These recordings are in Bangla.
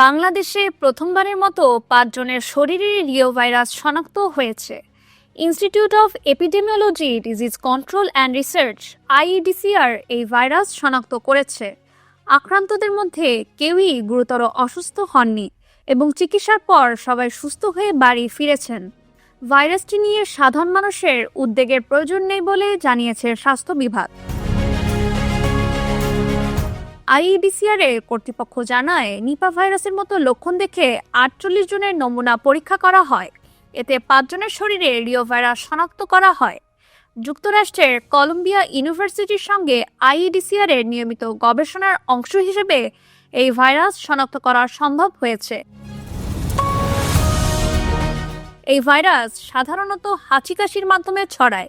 বাংলাদেশে প্রথমবারের মতো পাঁচজনের শরীরে রিও ভাইরাস শনাক্ত হয়েছে। Institute of epidemiology disease control and research IEDCR এই ভাইরাস শনাক্ত করেছে। আক্রান্তদের মধ্যে কেউই গুরুতর অসুস্থ হননি এবং চিকিৎসার পর সবাই সুস্থ হয়ে বাড়ি ফিরেছেন। ভাইরাসটি নিয়ে সাধারণ মানুষের উদ্বেগের প্রয়োজন নেই বলে জানিয়েছে স্বাস্থ্য বিভাগ। আইইডিসিআর এর কর্তৃপক্ষ জানায়, নিপা ভাইরাসের মতো লক্ষণ দেখে আটচল্লিশ জনের নমুনা পরীক্ষা করা হয়। এতে পাঁচজনের শরীরে রিও ভাইরাস শনাক্ত করা হয়। যুক্তরাষ্ট্রের কলম্বিয়া ইউনিভার্সিটির সঙ্গে আইইডিসিআর এর নিয়মিত গবেষণার অংশ হিসেবে এই ভাইরাস শনাক্ত করা সম্ভব হয়েছে। এই ভাইরাস সাধারণত হাঁচি কাশির মাধ্যমে ছড়ায়।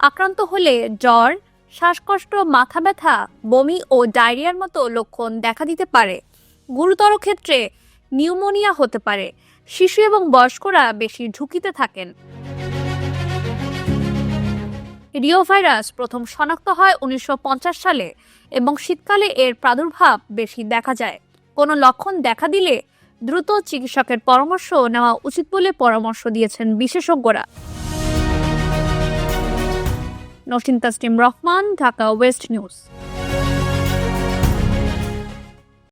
আক্রান্ত হলে জ্বর শ্বাসকষ্ট, মাথা ব্যথা, বমি ও ডায়রিয়ার মতো লক্ষণ দেখা দিতে পারে। গুরুতর ক্ষেত্রে নিউমোনিয়া হতে পারে। শিশু এবং বয়স্করা বেশি ঝুঁকিতে থাকেন। রিও ভাইরাস প্রথম শনাক্ত হয় উনিশশো পঞ্চাশ সালে এবং শীতকালে এর প্রাদুর্ভাব বেশি দেখা যায়। কোনো লক্ষণ দেখা দিলে দ্রুত চিকিৎসকের পরামর্শ নেওয়া উচিত বলে পরামর্শ দিয়েছেন বিশেষজ্ঞরা। Nasin Taslim Rahman Dhaka west news.